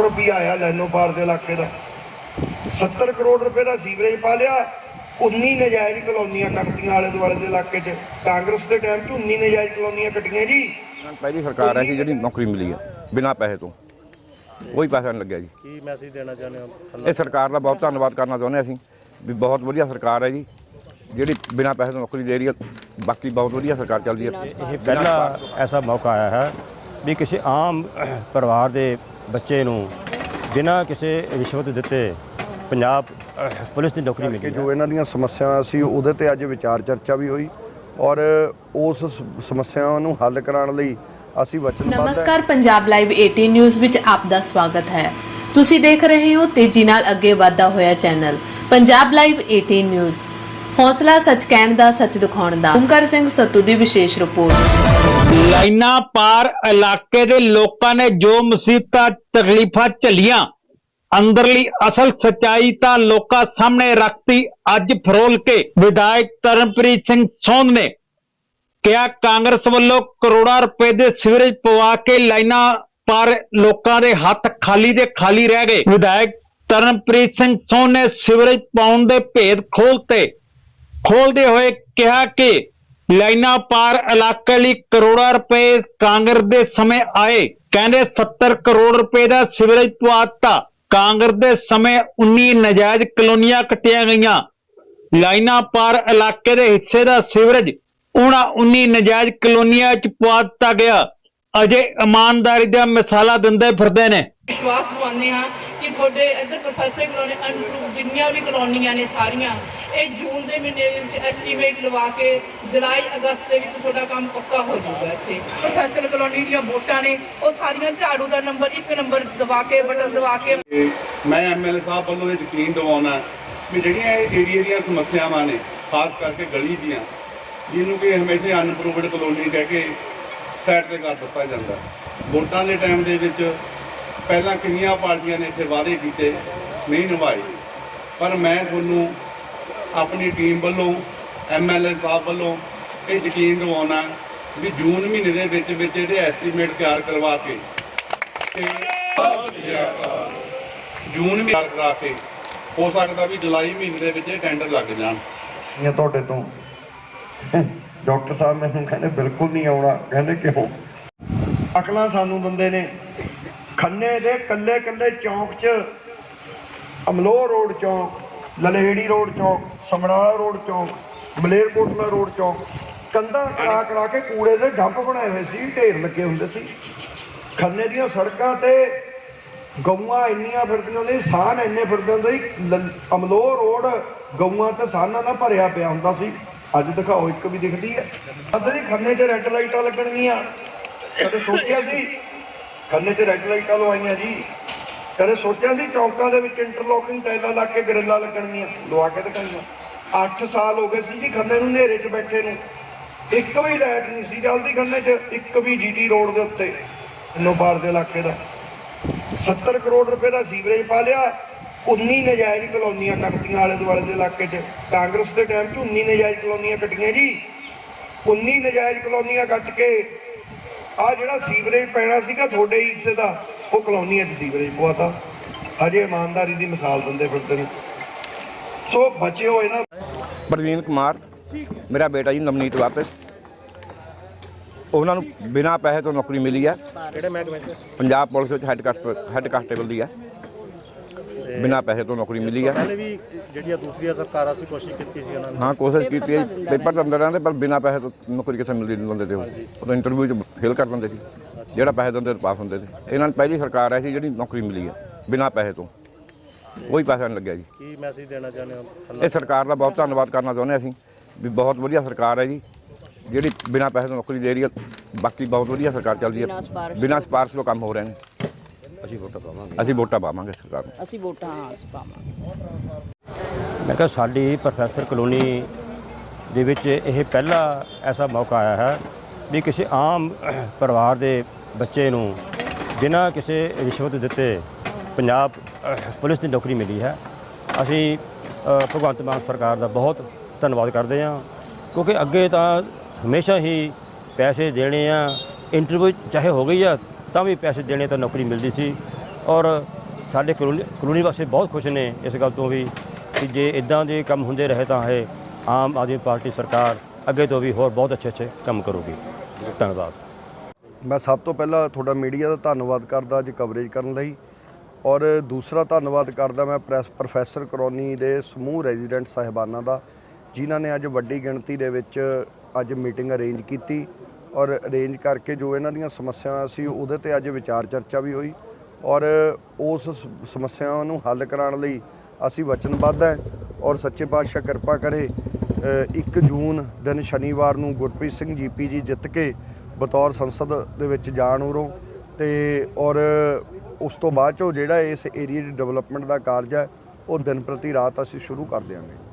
ਕਰੋੜ ਰੁਪਇਆ ਆਇਆ ਲੈਨੋ ਪਾਰ ਦੇ ਇਲਾਕੇ ਦਾ। 70 ਕਰੋੜ ਰੁਪਏ ਦਾ ਸੀਵਰੇਜ ਪਾ ਲਿਆ 19 ਨਜਾਇਜ਼ ਕਲੋਨੀਆਂ ਕੱਟਦੀਆਂ ਆਲੇ ਦੁਆਲੇ ਦੇ ਇਲਾਕੇ 'ਚ। ਕਾਂਗਰਸ ਦੇ ਟਾਈਮ 'ਚ 19 ਨਜਾਇਜ਼ ਕਲੋਨੀਆਂ ਕੱਟੀਆਂ ਜੀ। ਪਹਿਲੀ ਸਰਕਾਰ ਹੈ ਕਿ ਜਿਹੜੀ ਨੌਕਰੀ ਮਿਲੀ ਆ ਬਿਨਾਂ ਪੈਸੇ ਤੋਂ। ਕੋਈ ਪੈਸਾ ਨਹੀਂ ਲੱਗਿਆ ਜੀ। ਕੀ ਮੈਸੇਜ ਦੇਣਾ ਚਾਹੁੰਦੇ ਹੋ? ਇਹ ਸਰਕਾਰ ਦਾ ਬਹੁਤ ਧੰਨਵਾਦ ਕਰਨਾ ਚਾਹੁੰਦੇ ਹਾਂ ਅਸੀਂ ਵੀ ਬਹੁਤ ਵਧੀਆ ਸਰਕਾਰ ਹੈ ਜੀ ਜਿਹੜੀ ਬਿਨਾਂ ਪੈਸੇ ਤੋਂ ਨੌਕਰੀ ਦੇ ਰਹੀ ਹੈ। ਬਾਕੀ ਬਹੁਤ ਵਧੀਆ ਸਰਕਾਰ ਚੱਲਦੀ ਹੈ। ਇਹ ਪਹਿਲਾ ਐਸਾ ਮੌਕਾ ਆਇਆ ਹੈ ਵੀ ਕਿਸੇ ਆਮ ਪਰਿਵਾਰ ਦੇ ਬੱਚੇ ਨੂੰ ਬਿਨਾਂ ਕਿਸੇ ਰਿਸ਼ਵਤ ਦਿੱਤੇ ਪੰਜਾਬ ਪੁਲਿਸ ਦੀ ਨੌਕਰੀ ਮਿਲੀ ਜੋ ਇਹਨਾਂ ਦੀਆਂ ਸਮੱਸਿਆਵਾਂ ਸੀ ਉਹਦੇ ਤੇ ਅੱਜ ਵਿਚਾਰ ਚਰਚਾ ਵੀ ਹੋਈ ਔਰ ਉਸ ਸਮੱਸਿਆਵਾਂ ਨੂੰ ਹੱਲ ਕਰਾਉਣ ਲਈ ਅਸੀਂ ਵਚਨਬੱਧ ਹਾਂ। ਨਮਸਕਾਰ ਪੰਜਾਬ ਲਾਈਵ 18 ਨਿਊਜ਼ ਵਿੱਚ ਆਪ ਦਾ ਸਵਾਗਤ ਹੈ। ਤੁਸੀਂ ਦੇਖ ਰਹੇ ਹੋ ਤੇਜ਼ੀ ਨਾਲ ਅੱਗੇ ਵਧਦਾ ਹੋਇਆ ਚੈਨਲ ਪੰਜਾਬ ਲਾਈਵ 18 ਨਿਊਜ਼। ਹੌਸਲਾ ਸੱਚ ਕਹਿਣ ਦਾ, ਸੱਚ ਦਿਖਾਉਣ ਦਾ। ਓਮਕਾਰ ਸਿੰਘ ਸੱਤੂ ਦੀ ਵਿਸ਼ੇਸ਼ ਰਿਪੋਰਟ। ਲਾਈਨਾਂ ਪਾਰ ਇਲਾਕੇ ਦੇ ਲੋਕਾਂ ਨੇ ਜੋ ਮੁਸੀਬਤਾਂ, ਤਕਲੀਫਾਂ ਝੱਲੀਆਂ, ਅੰਦਰਲੀ ਅਸਲ ਸਚਾਈ ਤਾਂ ਲੋਕਾਂ ਸਾਹਮਣੇ ਰੱਖਤੀ ਅੱਜ ਫਰੋਲ ਕੇ। ਵਿਧਾਇਕ ਤਰਨਪ੍ਰੀਤ ਸਿੰਘ ਸੋਂਦ ਨੇ ਕਿਹਾ, ਕਾਂਗਰਸ ਵੱਲੋਂ ਕਰੋੜਾਂ ਰੁਪਏ ਦੇ ਸਿਵਰੇਜ ਪਵਾ ਕੇ ਲਾਈਨਾਂ ਪਾਰ ਲੋਕਾਂ ਦੇ ਹੱਥ ਖਾਲੀ ਦੇ ਖਾਲੀ ਰਹਿ ਗਏ। ਵਿਧਾਇਕ ਤਰਨਪ੍ਰੀਤ ਸਿੰਘ ਸੋਨ ਨੇ ਸਿਵਰੇਜ ਪਾਉਣ ਦੇ ਭੇਦ ਖੋਲਤੇ ਖੋਲਦੇ ਹੋਏ ਕਿਹਾ ਕਿ ਲਾਈਨਾਂ ਪਾਰ ਇਲਾਕੇ ਲਈ ਕਰੋੜਾਂ ਰੁਪਏ ਕਾਂਗਰਸ ਦੇ ਸਮੇਂ ਆਏ। ਕਹਿੰਦੇ 70 ਕਰੋੜ ਰੁਪਏ ਦਾ ਸਿਵਰੇਜ ਪਵਾਤਾ ਕਾਂਗਰਸ ਦੇ ਸਮੇਂ 19 ਨਜਾਇਜ਼ ਕਲੋਨੀਆਂ ਕੱਟੀਆਂ ਗਈਆਂ। ਲਾਈਨਾਂ ਪਾਰ ਇਲਾਕੇ ਦੇ ਹਿੱਸੇ ਦਾ ਸਿਵਰੇਜ ਉਹਨਾਂ 19 ਨਜਾਇਜ਼ ਕਲੋਨੀਆਂ 'ਚ ਪਵਾ ਦਿੱਤਾ ਗਿਆ। ਅਜੇ ਇਮਾਨਦਾਰੀ ਦਾ ਮਿਸਾਲਾ ਦਿੰਦੇ ਫਿਰਦੇ ਨੇ। ਵਿਸ਼ਵਾਸ ਦਿਵਾਉਂਦੇ ਹਾਂ ਕਿ ਤੁਹਾਡੇ ਇੱਧਰ ਪ੍ਰੋਫੈਸਰ ਕਲੋਨੀ ਅਨਪ੍ਰੂਵ ਜਿੰਨੀਆਂ ਵੀ ਕਲੋਨੀਆਂ ਨੇ ਸਾਰੀਆਂ, ਇਹ ਜੂਨ ਦੇ ਮਹੀਨੇ ਦੇ ਵਿੱਚ ਐਸਟੀਮੇਟ ਲਵਾ ਕੇ ਜੁਲਾਈ, ਅਗਸਤ ਦੇ ਵਿੱਚ ਤੁਹਾਡਾ ਕੰਮ ਪੱਕਾ ਹੋ ਜਾਊਗਾ ਇੱਥੇ। ਪ੍ਰੋਫੈਸਰ ਕਲੋਨੀ ਦੀਆਂ ਵੋਟਾਂ ਨੇ, ਉਹ ਸਾਰੀਆਂ ਝਾੜੂ ਦਾ ਨੰਬਰ ਇੱਕ ਨੰਬਰ ਦਬਾ ਕੇ ਬਟਨ ਦਬਾ ਕੇ। ਮੈਂ ਐਮਐਲਏ ਸਾਹਿਬ ਵੱਲੋਂ ਇਹ ਯਕੀਨ ਦਿਵਾਉਣਾ ਵੀ ਜਿਹੜੀਆਂ ਇਹ ਏਰੀਆ ਦੀਆਂ ਸਮੱਸਿਆਵਾਂ ਨੇ, ਖਾਸ ਕਰਕੇ ਗਲੀ ਦੀਆਂ, ਜਿਹਨੂੰ ਕਿ ਹਮੇਸ਼ਾ ਅਨਪਰੂਵਡ ਕਲੋਨੀ ਕਹਿ ਕੇ ਸਾਈਡ ਤੇ ਕਰ ਦਿੱਤਾ ਜਾਂਦਾ। ਵੋਟਾਂ ਦੇ ਟਾਈਮ ਦੇ ਵਿੱਚ ਪਹਿਲਾਂ ਕਿੰਨੀਆਂ ਪਾਰਟੀਆਂ ਨੇ ਇੱਥੇ ਵਾਅਦੇ ਕੀਤੇ, ਨਹੀਂ ਨਿਭਾਏ। ਪਰ ਮੈਂ ਤੁਹਾਨੂੰ ਆਪਣੀ ਟੀਮ ਵੱਲੋਂ ਐਮਐਲਏ ਸਾਹਿਬ ਵੱਲੋਂ ਇਹ ਯਕੀਨ ਦਿਵਾਉਣਾ ਵੀ ਜੂਨ ਮਹੀਨੇ ਦੇ ਵਿੱਚ ਵਿੱਚ ਇਹਦੇ ਐਸਟੀਮੇਟ ਤਿਆਰ ਕਰਵਾ ਕੇ ਤੇ ਜੂਨ ਮਹੀਨੇ ਕਰਾ ਕੇ ਹੋ ਸਕਦਾ ਵੀ ਜੁਲਾਈ ਮਹੀਨੇ ਦੇ ਵਿੱਚ ਇਹ ਟੈਂਡਰ ਲੱਗ ਜਾਣ। ਇਹ ਤੁਹਾਡੇ ਤੋਂ। ਡਾਕਟਰ ਸਾਹਿਬ ਮੈਨੂੰ ਕਹਿੰਦੇ ਬਿਲਕੁਲ ਨਹੀਂ ਆਉਣਾ। ਕਹਿੰਦੇ ਕਿਉਂ ਅਕਲਾਂ ਸਾਨੂੰ ਦਿੰਦੇ ਨੇ। ਖੰਨੇ ਦੇ ਕੱਲੇ ਕੱਲੇ ਚੌਂਕ 'ਚ ਅਮਲੋਹ ਰੋਡ ਚੌਂਕ, ਲਲੇੜੀ ਰੋਡ ਚੌਂਕ, ਸਮਰਾਲਾ ਰੋਡ ਚੌਂਕ, ਮਲੇਰਕੋਟਲਾ ਰੋਡ ਚੌਂਕ, ਕੰਧਾਂ ਕਰਾ ਕਰਾ ਕੇ ਕੂੜੇ ਦੇ ਡੰਪ ਬਣਾਏ ਹੋਏ ਸੀ, ਢੇਰ ਲੱਗੇ ਹੁੰਦੇ ਸੀ। ਖੰਨੇ ਦੀਆਂ ਸੜਕਾਂ ਤੇ ਗਊਆਂ ਇੰਨੀਆਂ ਫਿਰਦੀਆਂ ਹੁੰਦੀਆਂ ਸੀ ਸਾਨ ਇੰਨੇ ਫਿਰਦੇ ਹੁੰਦੇ ਸੀ ਅਮਲੋਹ ਰੋਡ ਗਊਆਂ ਤੇ ਸਾਨਾਂ ਨਾਲ ਭਰਿਆ ਪਿਆ ਹੁੰਦਾ ਸੀ। ਅੱਜ ਦਿਖਾਓ, ਇੱਕ ਵੀ ਦਿਖਦੀ ਹੈ। ਅੱਧੇ ਦੀ ਖੰਨੇ ਤੇ ਰੈੱਡ ਲਾਈਟਾਂ ਲੱਗਣਗੀਆਂ। ਕਦੇ ਸੋਚਿਆ ਸੀ ਖੰਨੇ ਤੇ ਰੈੱਡ ਲਾਈਟਾਂ ਲਵਾਈਆਂ ਜੀ? ਕਦੇ ਸੋਚਿਆ ਸੀ ਚੌਂਕਾਂ ਦੇ ਵਿੱਚ ਇੰਟਰਲੋਕਿੰਗ ਟਾਈਲਾਂ ਲਾ ਕੇ ਗਰਿੱਲਾਂ ਲੱਗਣਗੀਆਂ? ਲਵਾ ਕੇ ਦਿਖਾਈਆਂ। 8 ਸਾਲ ਹੋ ਗਏ ਸੀ ਜੀ ਖੰਨੇ ਨੂੰ ਹਨੇਰੇ 'ਚ ਬੈਠੇ ਨੂੰ। ਇੱਕ ਵੀ ਲਾਈਟ ਨਹੀਂ ਸੀ ਜਲਦੀ ਖੰਨੇ 'ਚ, ਇੱਕ ਵੀ ਜੀਟੀ ਰੋਡ ਦੇ ਉੱਤੇ। ਨੋ ਦੇ ਇਲਾਕੇ ਦਾ। 70 ਕਰੋੜ ਰੁਪਏ ਦਾ ਸੀਵਰੇਜ ਪਾ ਲਿਆ 19 ਨਜਾਇਜ਼ ਕਲੋਨੀਆਂ ਕੱਟਦੀਆਂ ਆਲੇ ਦੁਆਲੇ ਦੇ ਇਲਾਕੇ 'ਚ। ਕਾਂਗਰਸ ਦੇ ਟਾਈਮ 'ਚ 19 ਨਜਾਇਜ਼ ਕਲੋਨੀਆਂ ਕੱਟੀਆਂ ਜੀ। 19 ਨਜਾਇਜ਼ ਕਲੋਨੀਆਂ ਕੱਟ ਕੇ ਆ ਜਿਹੜਾ ਸੀਵਰੇਜ ਪੈਣਾ ਸੀਗਾ ਤੁਹਾਡੇ ਹਿੱਸੇ ਦਾ ਉਹ ਕਲੋਨੀਆਂ 'ਚ ਸੀਵਰੇਜ ਪਵਾਤਾ। ਹਜੇ ਇਮਾਨਦਾਰੀ ਦੀ ਮਿਸਾਲ ਦਿੰਦੇ ਫਿਰਦੇ ਨੇ। ਸੋ ਬਚਿਓ ਇਹਨਾਂ ਪ੍ਰਵੀਨ ਕੁਮਾਰ ਮੇਰਾ ਬੇਟਾ ਜੀ ਨਵਨੀਤ ਵਾਪਸ। ਉਹਨਾਂ ਨੂੰ ਬਿਨਾਂ ਪੈਸੇ ਤੋਂ ਨੌਕਰੀ ਮਿਲੀ ਹੈ। ਕਿਹੜੇ ਮਹਿਕਮੇ 'ਚ? ਪੰਜਾਬ ਪੁਲਿਸ ਵਿੱਚ ਹੈੱਡ ਹੈੱਡ ਕਾਂਸਟੇਬਲ ਦੀ ਹੈ। ਬਿਨਾਂ ਪੈਸੇ ਤੋਂ ਨੌਕਰੀ ਮਿਲੀ ਹੈ ਪਹਿਲੇ ਵੀ ਜਿਹੜੀਆਂ ਦੂਸਰੀਆਂ ਸਰਕਾਰਾਂ ਸੀ ਕੋਸ਼ਿਸ਼ ਕੀਤੀ ਸੀ ਉਹਨਾਂ ਨੇ। ਹਾਂ ਕੋਸ਼ਿਸ਼ ਕੀਤੀ ਹੈ ਜੀ, ਪੇਪਰ ਤਾਂ ਅੰਦਰ ਰਹਿੰਦੇ ਪਰ ਬਿਨਾਂ ਪੈਸੇ ਤੋਂ ਨੌਕਰੀ ਕਿੱਥੇ ਮਿਲਦੀ ਨਹੀਂ ਬੰਦੇ ਤੇ ਉਹ। ਉਹ ਤਾਂ ਇੰਟਰਵਿਊ 'ਚ ਫੇਲ ਕਰ ਦਿੰਦੇ ਸੀ। ਜਿਹੜਾ ਪੈਸੇ ਦਿੰਦੇ ਪਾਸ ਹੁੰਦੇ ਸੀ। ਇਹਨਾਂ ਨੂੰ ਪਹਿਲੀ ਸਰਕਾਰ ਐ ਸੀ ਜਿਹੜੀ ਨੌਕਰੀ ਮਿਲੀ ਹੈ ਬਿਨਾਂ ਪੈਸੇ ਤੋਂ। ਕੋਈ ਪੈਸਾ ਨਹੀਂ ਲੱਗਿਆ ਜੀ। ਕੀ ਮੈਸੇਜ ਦੇਣਾ ਚਾਹੁੰਦੇ ਹੋ? ਇਹ ਸਰਕਾਰ ਦਾ ਬਹੁਤ ਧੰਨਵਾਦ ਕਰਨਾ ਚਾਹੁੰਦੇ ਹਾਂ ਅਸੀਂ। ਵੀ ਬਹੁਤ ਵਧੀਆ ਸਰਕਾਰ ਹੈ ਜੀ। ਜਿਹੜੀ ਬਿਨਾਂ ਪੈਸੇ ਤੋਂ ਨੌਕਰੀ ਦੇ ਰਹੀ ਹੈ ਬਾਕੀ ਬਹੁਤ ਵਧੀਆ ਸਰਕਾਰ ਚੱਲਦੀ ਹੈ ਬਿਨਾਂ ਸਿਫਾਰਿਸ਼ ਤੋਂ ਕੰਮ ਹੋ ਰਹੇ ਨੇ। ਅਸੀਂ ਵੋਟਾਂ ਪਾਵਾਂਗੇ। ਅਸੀਂ ਵੋਟਾਂ ਪਾਵਾਂਗੇ ਸਰਕਾਰ ਨੂੰ। ਅਸੀਂ ਵੋਟਾਂ ਹਾਂ ਅਸੀਂ ਪਾਵਾਂਗੇ। ਮੈਂ ਕਿਹਾ ਸਾਡੀ ਪ੍ਰੋਫੈਸਰ ਕਲੋਨੀ ਦੇ ਵਿੱਚ ਇਹ ਪਹਿਲਾ ਐਸਾ ਮੌਕਾ ਆਇਆ ਹੈ ਵੀ ਕਿਸੇ ਆਮ ਪਰਿਵਾਰ ਦੇ ਬੱਚੇ ਨੂੰ ਬਿਨਾਂ ਕਿਸੇ ਰਿਸ਼ਵਤ ਦਿੱਤੇ ਪੰਜਾਬ ਪੁਲਿਸ ਦੀ ਨੌਕਰੀ ਮਿਲੀ ਹੈ। ਅਸੀਂ ਭਗਵੰਤ ਮਾਨ ਸਰਕਾਰ ਦਾ ਬਹੁਤ ਧੰਨਵਾਦ ਕਰਦੇ ਹਾਂ ਕਿਉਂਕਿ ਅੱਗੇ ਤਾਂ ਹਮੇਸ਼ਾ ਹੀ ਪੈਸੇ ਦੇਣੇ ਆ ਇੰਟਰਵਿਊ ਚਾਹੇ ਹੋ ਗਈ ਆ ਤਾਂ ਵੀ ਪੈਸੇ ਦੇਣੇ ਤਾਂ ਨੌਕਰੀ ਮਿਲਦੀ ਸੀ। ਔਰ ਸਾਡੇ ਕਲੋਨੀ ਕਲੋਨੀ ਵਾਸੀ ਬਹੁਤ ਖੁਸ਼ ਨੇ ਇਸ ਗੱਲ ਤੋਂ ਵੀ ਕਿ ਜੇ ਇਦਾਂ ਦੇ ਕੰਮ ਹੁੰਦੇ ਰਹੇ ਤਾਂ ਇਹ ਆਮ ਆਦਮੀ ਪਾਰਟੀ ਸਰਕਾਰ ਅੱਗੇ ਤੋਂ ਵੀ ਹੋਰ ਬਹੁਤ ਅੱਛੇ ਅੱਛੇ ਕੰਮ ਕਰੂਗੀ। ਧੰਨਵਾਦ। ਮੈਂ ਸਭ ਤੋਂ ਪਹਿਲਾਂ ਤੁਹਾਡਾ ਮੀਡੀਆ ਦਾ ਧੰਨਵਾਦ ਕਰਦਾ ਅੱਜ ਕਵਰੇਜ ਕਰਨ ਲਈ। ਔਰ ਦੂਸਰਾ ਧੰਨਵਾਦ ਕਰਦਾ ਮੈਂ ਪ੍ਰੈਸ ਪ੍ਰੋਫੈਸਰ ਕਲੋਨੀ ਦੇ ਸਮੂਹ ਰੈਜ਼ੀਡੈਂਟ ਸਾਹਿਬਾਨਾਂ ਦਾ, ਜਿਨ੍ਹਾਂ ਨੇ ਅੱਜ ਵੱਡੀ ਗਿਣਤੀ ਦੇ ਵਿੱਚ ਅੱਜ ਮੀਟਿੰਗ ਅਰੇਂਜ ਕੀਤੀ। ਔਰ ਅਰੇਂਜ ਕਰਕੇ ਜੋ ਇਹਨਾਂ ਦੀਆਂ ਸਮੱਸਿਆਵਾਂ ਸੀ, ਉਹਦੇ ਤੇ ਅੱਜ ਵਿਚਾਰ ਚਰਚਾ ਵੀ ਹੋਈ ਔਰ ਉਸ ਸਮੱਸਿਆਵਾਂ ਨੂੰ ਹੱਲ ਕਰਾਉਣ ਲਈ ਅਸੀਂ ਵਚਨਬੱਧ ਹੈ ਔਰ ਸੱਚੇ ਪਾਤਸ਼ਾਹ ਕਿਰਪਾ ਕਰੇ 1 ਜੂਨ ਦਿਨ ਸ਼ਨੀਵਾਰ ਨੂੰ ਗੁਰਪ੍ਰੀਤ ਸਿੰਘ ਜੀਪੀ ਜੀ ਜਿੱਤ ਕੇ ਬਤੌਰ ਸੰਸਦ ਦੇ ਵਿੱਚ ਜਾਣ ਉਰੋਂ ਤੇ ਔਰ ਉਸ ਤੋਂ ਬਾਅਦ ਚੋਂ ਜਿਹੜਾ ਇਸ ਏਰੀਆ ਦੀ ਡਿਵੈਲਪਮੈਂਟ ਦਾ ਕਾਰਜ ਹੈ, ਉਹ ਦਿਨ ਪ੍ਰਤੀ ਰਾਤ ਅਸੀਂ ਸ਼ੁਰੂ ਕਰ ਦਿਆਂਗੇ।